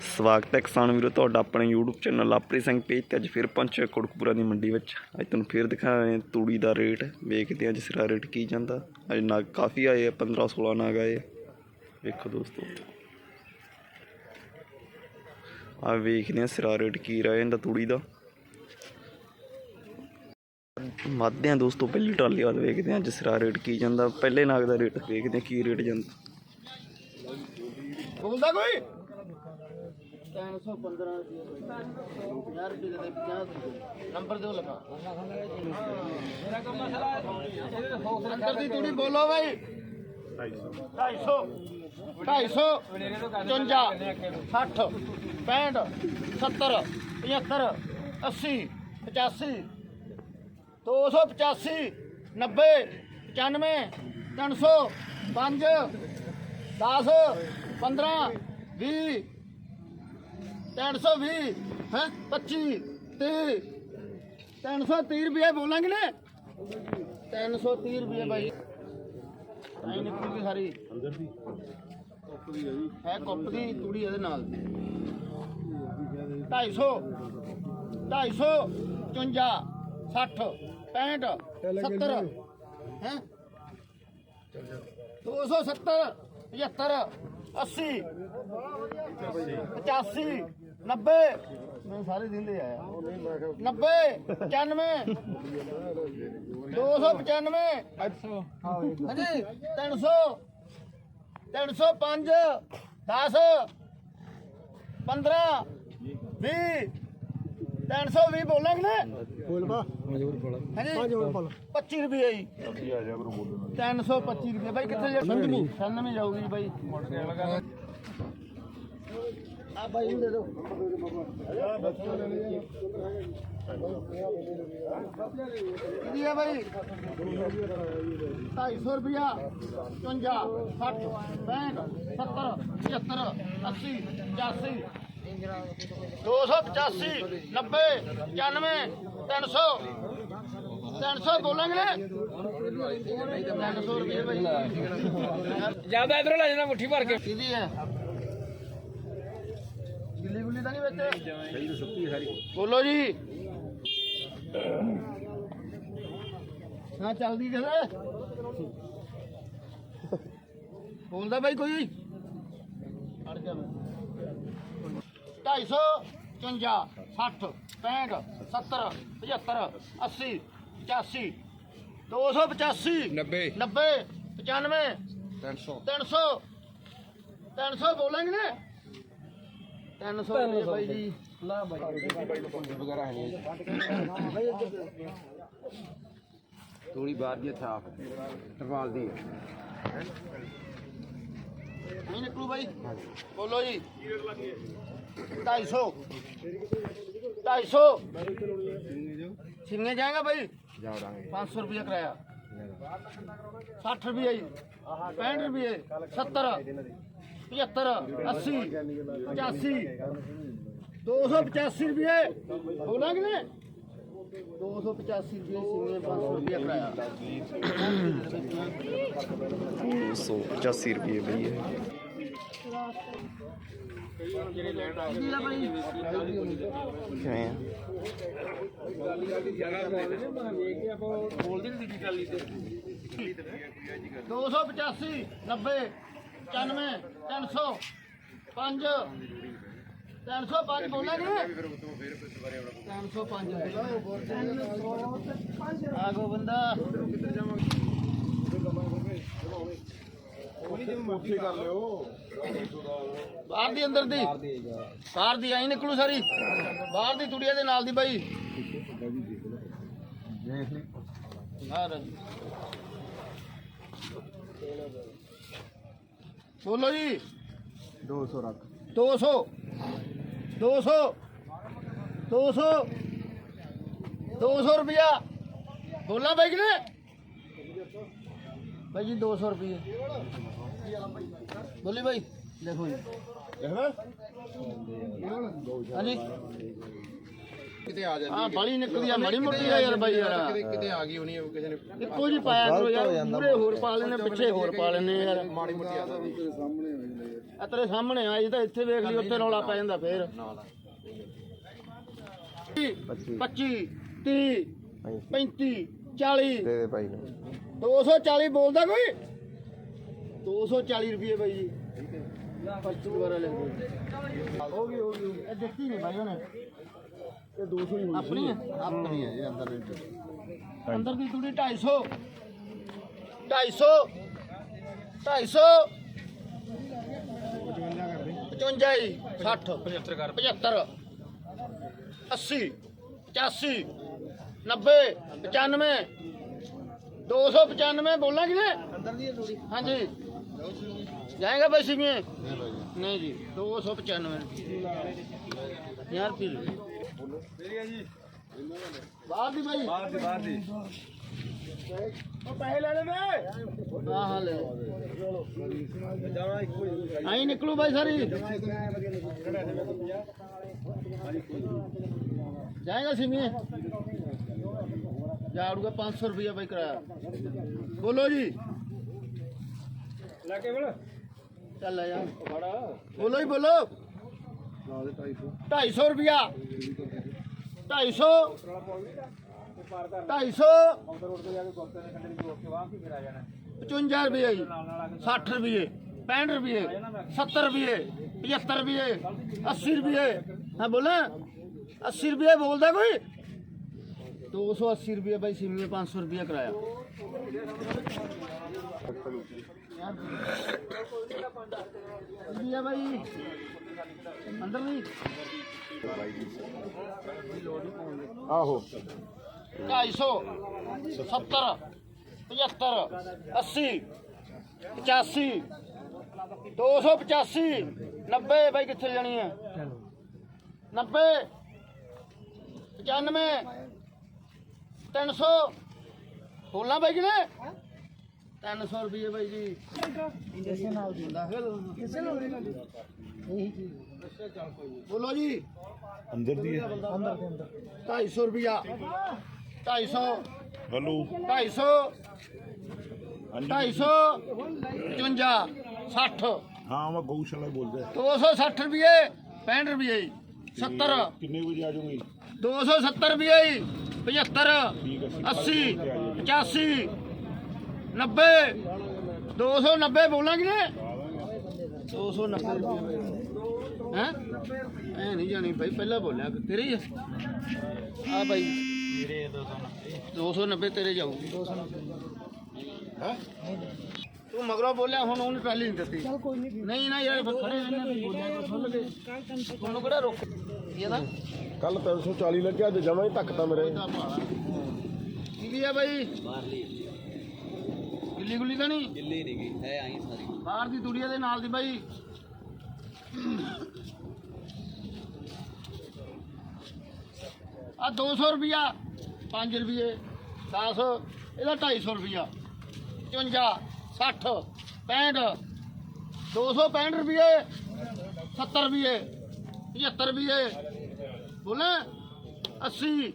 ਸਵਾਗਤ ਹੈ ਕਿਸਾਨ ਵੀਰੋ, ਤੁਹਾਡਾ ਆਪਣੇ YouTube channel Lapri Singh page ਤੇ ਅੱਜ ਫਿਰ ਪਹੁੰਚੇ ਕੋਟਕਪੂਰਾ ਦੀ ਮੰਡੀ ਵਿੱਚ। ਅੱਜ ਤੁਹਾਨੂੰ ਫਿਰ ਦਿਖਾ ਦਿਖਾਏ ਤੂੜੀ ਦਾ ਰੇਟ। ਵੇਖਦੇ ਹਾਂ ਅੱਜ ਸਿਰਾ ਰੇਟ ਕੀ ਜਾਂਦਾ। ਅੱਜ ਨਾਗ ਕਾਫੀ ਆਏ ਆ 15 16 ਨਾਗ ਆਏ ਆ। ਵੇਖੋ ਦੋਸਤੋ। ਆ ਵੇਖਦੇ ਹਾਂ ਸਿਰਾ ਰੇਟ ਕੀ ਰਿਹਾ ਇਹਦਾ ਤੂੜੀ ਦਾ। ਮੱਧਦੇ ਹਾਂ ਦੋਸਤੋ, ਪਹਿਲੀ ਟਰਾਲੀ ਵੱਲ ਵੇਖਦੇ ਹਾਂ ਅੱਜ ਸਿਰਾ ਰੇਟ ਕੀ ਜਾਂਦਾ। ਪਹਿਲੇ ਨਾਗ ਦਾ ਰੇਟ ਵੇਖਦੇ ਹਾਂ ਕੀ ਰੇਟ ਜਾਂਦਾ। ਬੋਲਦਾ ਕੋਈ? 315 50 ਰੁਪਏ ਦੇ 50 ਨੰਬਰ ਦਿਓ ਲਗਾ। ਮੇਰਾ ਕੰਮ ਮਸਲਾ ਅੰਦਰ ਦੀ ਤੂੜੀ ਬੋਲੋ ਭਾਈ 250 250 55 60 65 70 75 80 85 285 90 95 300 5 10 15 20 320 ਹੈ? 25 30 330 ਰੁਪਏ ਬੋਲਾਂਗੇ ਨੇ? 330 ਰੁਪਏ ਭਾਈ ਆਈ ਨਿਕਲੂਗੀ ਸਾਰੀ। ਅੰਦਰ ਦੀ ਹੈ ਕੁੱਪ ਦੀ ਤੂੜੀ ਇਹਦੇ ਨਾਲ। 250 250 54 60 65 70 ਹੈ? 270 75 80 85 90 ਮੈਂ ਸਾਰੇ ਦਿੰਦੇ ਆਇਆ। 90 95 295 ਹਾਂਜੀ 300 305 10 15 20 320 ਬੋਲਾਂਗੇ ਨਾ ਬੋਲ ਬਾ। ਹਾਂਜੀ। 25 ਰੁਪਏ ਜੀ। 325 ਰੁਪਏ। ਬਾਈ ਕਿੱਥੇ ਜਾ ਸੰਨਮੀ ਸੰਨਮੀ ਜਾਊਗੀ ਬਾਈ। ਆ ਨੂੰ ਦੇ ਦਿਓ। ਕਿਹਦੀ ਹੈ ਬਾਈ? 250 ਰੁਪਿਆ 55 60 65 70 75 80 85 285 90 95 300 300 ਬੋਲਾਂਗੇ? 300 ਰੁਪਏ ਭਾਈ ਜ਼ਿਆਦਾ ਇਧਰੋਂ ਲੈ ਜਾਣਾ ਮੁੱਠੀ ਭਰ ਕੇ। ਕਿਹਦੀ ਹੈ ਗਿੱਲੀ ਗੁੱਲੀ ਤਾਂ ਨਹੀਂ ਵਿੱਚ। ਸਹੀ ਤਾਂ ਸੁੱਕੀ ਸਾਰੀ ਬੋਲੋ ਜੀ। ਹਾਂ ਚੱਲਦੀ ਕਿਥੇ ਬੋਲਦਾ ਬਾਈ ਕੋਈ। ਅੜ ਜਾ 250 55 60 65 70 75 80 85 285 90 90 95 300 300 300 ਬੋਲਾਂਗੇ ਨਾ। 300 ਰੁਪਏ ਬਾਈ ਜੀ। ਨਾ ਵਗੈਰਾ ਹੈ ਥੋੜੀ ਬਾਹਰ ਦੀ ਥਾਪ। ਟਰਵਾਲ ਦੀ ਨਹੀਂ ਨਿਕਲੂ ਬਾਈ। ਬੋਲੋ ਜੀ। 250 250 ਸਿੰਗੇ ਜਾਏਗਾ ਬਾਈ। ਜਾ ਦਾਂਗੇ 500 ਰੁਪਏ ਕਿਰਾਇਆ। 60 ਰੁਪਏ ਜੀ। 65 ਰੁਪਏ 70 75 80 85 285 रुपये। कि दो सौ पचासी रुपये पाँच सौ रुपया किराया। दो सौ पचासी रुपये भैया। दो सौ पचासी नब्बे पचानवे। 300 5 305 ਬੋਲਣਾ ਨਹੀਂ 305 ਬਾਹਰ ਦੀ ਅੰਦਰ ਦੀ। ਬਾਹਰ ਦੀ ਆਈ ਨਿਕਲੂ ਸਾਰੀ। ਬਾਹਰ ਦੀ ਤੁੜੀਆ ਦੇ ਨਾਲ ਦੀ ਬਾਈ। ਦੇਖ ਲਈ। ਹਾਂ ਰਜੀ ਬੋਲੋ ਜੀ। 200 ਰੱਖ। 200 200 200 200 ਰੁਪਿਆ ਬੋਲਾਂ ਬਾਈ ਕਿਨੇ ਬਾਈ ਜੀ 200 ਰੁਪਏ ਬੋਲੀ ਬਾਈ। ਦੇਖੋ ਜੀ। ਹਾਂਜੀ। ਕਿਤੇ ਆ ਆ ਬੜੀ ਨਿਕਲਦੀ ਆ ਮਾੜੀ ਮੋਟੀ ਆ ਯਾਰ ਬਾਈ ਯਾਰ ਕਿਤੇ ਆ ਗਈ ਹੋਣੀ ਉਹ ਕਿਸੇ ਨੇ ਇੱਕੋ ਜੀ ਪਾਇਆ ਕਰੋ ਯਾਰ ਪੂਰੇ ਹੋਰ ਪਾ ਲੈਣੇ ਪਿੱਛੇ ਹੋਰ ਪਾ ਲੈਣੇ ਯਾਰ। ਮਾੜੀ ਮੋਟੀ ਆ ਜਾਂਦੀ ਆ ਤੇਰੇ ਸਾਹਮਣੇ ਆ ਇਹ ਤਾਂ ਇੱਥੇ ਵੇਖ ਲਈ ਉੱਥੇ ਰੌਲਾ ਪੈ ਜਾਂਦਾ ਫੇਰ। 25 30 35 40 ਦੇ ਦੇ ਭਾਈ ਨੂੰ। 240 ਬੋਲਦਾ ਕੋਈ? 240 ਰੁਪਏ ਬਾਈ ਜੀ। 25 ਦੁਬਾਰਾ ਲੈ ਲਓ। ਹੋ ਗਈ ਹੋ ਗਈ ਇਹ ਦੇਖੀ ਨਹੀਂ ਬਾਈ ਉਹਨੇ। अपनी अपनी है ये अंदर रेट अंदर की दूरी ढाई सौ। ढाई सौ। ढाई सौ। पचवंजा जी सठ पचहत्तर पचहत्तर अस्सी पचासी नब्बे पचानवे दो सौ पचानवे बोलना कि हाँ जी। जाएगा पैसे में? नहीं जी दो सौ पचानवे। यार पी भाई बाहर निकलो भाई सारी जाएगा सिमी झाड़ू पाँच सौ रुपया भाई किराया बोलो जी। हाँ, हाँ। चल बोलो ही बोलो। ਢਾਈ ਸੌ ਰੁਪਿਆ 250 55 ਰੁਪਏ 60 ਰੁਪਏ 65 ਰੁਪਏ 70 ਰੁਪਏ 75 ਰੁਪਏ 80 ਰੁਪਏ। ਹਾਂ, ਬੋਲਾਂ? 80 ਰੁਪਏ ਬੋਲਦਾ ਕੋਈ? 280 ਰੁਪਏ ਬਾਈ ਸਿਮਲੇ ਸੌ ਰੁਪਏ ਕਰਾਇਆ। ਯਾਰ ਬਾਈ? ਅੰਦਰ ਨਹੀਂ ਆਹੋ 250 70 75 80 85 285 90 ਬਾਈ ਕਿੱਥੇ ਜਾਣੀ ਹੈ? 90 95 300 ਹੋਲਾਂ ਬਾਈ ਕਿਨੇ 300 ਰੁਪਏ ਬਾਈ ਜੀ। ਕਿਸੇ ਨਾਲ ਦਿੰਦਾ ਕਿਸੇ ਨਾਲ ਬੋਲੋ ਜੀ। ਅੰਦਰ ਦੀ ਅੰਦਰ ਦੇ ਅੰਦਰ 250 ਰੁਪਿਆ 250 ਹਲੋ 250 250 55 60 ਹਾਂ ਮੈਂ ਗਊਸ਼ਾਲਾ ਬੋਲਦਾ। 260 ਰੁਪਏ 65 ਰੁਪਏ 70 ਕਿੰਨੇ ਵਜੇ ਆ ਜਾਓਗੇ? 270 ਰੁਪਏ 75 ਠੀਕ ਹੈ 80 85 90 290 ਬੋਲਾਂਗੇ। ਨੇ 290 ਰੁਪਏ। ਹੈ? ਐ ਨਹੀਂ ਜਾਣੀ ਭਾਈ ਪਹਿਲਾਂ ਬੋਲਿਆ ਤੇਰੇ ਹੀ ਆ। ਆ ਭਾਈ ਮੇਰੇ 290 ਤੇਰੇ ਜਾਊਗੀ। 290 ਹੈ? ਤੂੰ ਮਗਰੋਂ ਬੋਲਿਆ ਹੁਣ ਉਹਨੇ ਪਹਿਲੀ ਨਹੀਂ ਦਿੱਤੀ। ਚਲ ਕੋਈ ਨਹੀਂ। ਨਹੀਂ ਨਾ ਯਾਰ ਖੜੇ ਰਹਿੰਦੇ ਨੇ ਬੋਲਿਆ ਸੁਣ ਤੁਹਾਨੂੰ ਕਿਹੜਾ ਰੋਕ ਇਹ ਨਾ? ਕੱਲ 340 ਲੱਗਿਆ ਅੱਜ ਜਮਾ ਹੀ ਧੱਕਤਾ ਮੇਰੇ। ਕੀ ਭਾਈ ਬਾਹਰਲੀ ਗਿੱਲੀ ਗੁੱਲੀ ਤਾਂ ਨਹੀਂ? ਦਿੱਲੀ ਨਹੀਂ ਗਈ ਹੈ ਆਈ ਸਾਰੀ। ਬਾਹਰ ਦੀ ਦੁਨੀਆ ਦੇ ਨਾਲ ਦੀ ਬਾਈ। ਆ 200 ਰੁਪਿਆ 5 ਰੁਪਏ 10 ਇਹਦਾ 250 ਰੁਪਿਆ 55 60 65 265 ਰੁਪਏ 70 ਰੁਪਏ 75 ਰੁਪਏ ਬੋਲੇ? 80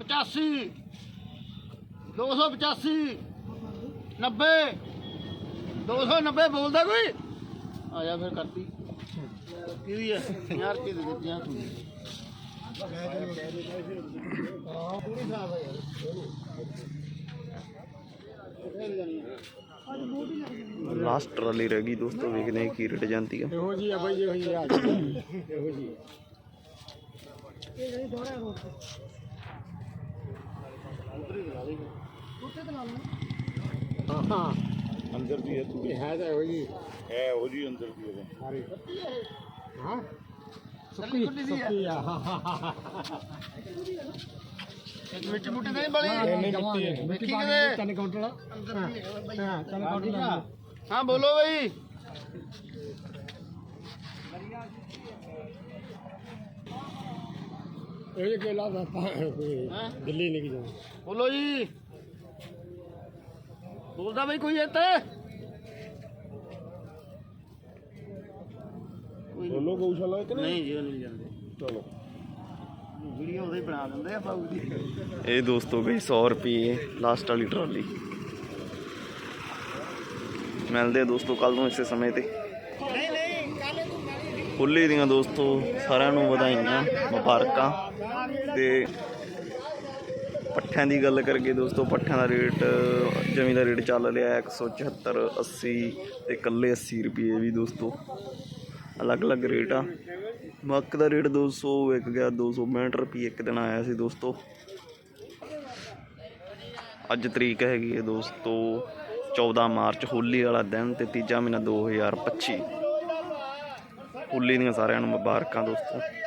85 285 90 290 ਬੋਲਦਾ ਕੋਈ? ਆ ਜਾ ਫਿਰ ਕਰਤੀ। ਕਿਹਦੀ ਹੈ ਯਾਰ ਕੀ ਦੇ ਦਿੱਤੀਆਂ ਤੂੰ। ਪੂਰੀ ਸਾਫ਼ ਹੈ ਯਾਰ ਲਾਸਟ ਟਰਾਲੀ ਰਹਿ ਗਈ ਦੋਸਤੋ ਵੇਖਦੇ ਹਾਂ ਕੀ ਰੇਟ ਜਾਂਦੀ ਆ। ਇਹੋ ਜੀ ਆ ਬਾਈ ਇਹੋ ਜੀ ਆ। ਇਹੋ ਜੀ ਹਾਂ ਅੰਦਰ ਦੀ ਹੈ ਤੂੰ ਹੈ ਤਾਂ ਇਹੋ ਜੀ ਹੈ। ਉਹ ਜੀ ਅੰਦਰ ਦੀ ਹੈ ਸਾਰੀ ਹਾਂ ਸੁੱਕੀ ਸੁੱਕੀ ਆ ਹਾਂ ਹਾਂ ਇੱਕ ਮਿੱਟੀ ਮੁੱਟੀ ਨਹੀਂ ਬਲੀ ਨਹੀਂ ਮਿੱਟੀ ਹੈ ਮਿੱਟੀ ਕਿਵੇਂ ਚੰਨ ਕਾਊਂਟਰ ਹਾਂ ਚੰਨ ਕਾਊਂਟਰ ਹਾਂ ਬੋਲੋ ਬਈ ਇਹ ਕੇਲਾ ਦਾ ਹੈਂ? ਦਿੱਲੀ ਨਹੀਂ ਜਾਣਾ ਬੋਲੋ ਜੀ ਬੋਲਦਾ ਬਈ ਕੋਈ ਇੱਥੇ। ਕੋਈ ਨਹੀਂ। ਬੋਲੋ ਗਊਸ਼ਾਲਾ ਕਿ ਨਹੀਂ? ਨਹੀਂ ਜੀ ਉਹ ਨਹੀਂ ਜਾਂਦੇ। ਚਲੋ। ਵੀਡੀਓ ਉਹਦੇ ਬਣਾ ਦਿੰਦੇ ਆ ਬਾਬੂ ਦੀ ਇਹ ਦੋਸਤੋ ਗਈ 100 ਰੁਪਏ ਲਾਸਟ ਵਾਲੀ ਟਰਾਲੀ ਮਿਲਦੇ ਆ ਦੋਸਤੋ ਕੱਲ ਨੂੰ ਇਸੇ ਸਮੇਂ ਤੇ। ਹੋਲੀ ਦੀਆਂ ਦੋਸਤੋ ਸਾਰਿਆਂ ਨੂੰ ਵਧਾਈਆਂ ਮੁਬਾਰਕਾਂ। ਤੇ ਪੱਠਿਆਂ ਦੀ ਗੱਲ ਕਰਕੇ ਦੋਸਤੋ, ਪੱਠਿਆਂ ਦਾ ਰੇਟ, ਜਮੀ ਦਾ ਰੇਟ ਚੱਲ ਰਿਹਾ 174 80 ਤੇ ਕੱਲੇ 80 ਰੁਪਏ ਵੀ ਦੋਸਤੋ। ਅਲੱਗ-ਅਲੱਗ ਰੇਟ ਆ। ਮੱਕ ਦਾ ਰੇਟ 200 ਵਿਕ ਗਿਆ 262 ਰੁਪਏ ਇੱਕ ਦਿਨ ਆਇਆ ਸੀ ਦੋਸਤੋ। ਅੱਜ ਤਰੀਕ ਹੈਗੀ ਹੈ ਦੋਸਤੋ 14 ਮਾਰਚ, ਹੋਲੀ ਵਾਲਾ ਦਿਨ ਤੇ ਤੀਜਾ ਮਹੀਨਾ 2025 ਹੋਲੀ ਦੀਆਂ ਸਾਰਿਆਂ ਨੂੰ ਮੁਬਾਰਕਾਂ ਦੋਸਤੋ।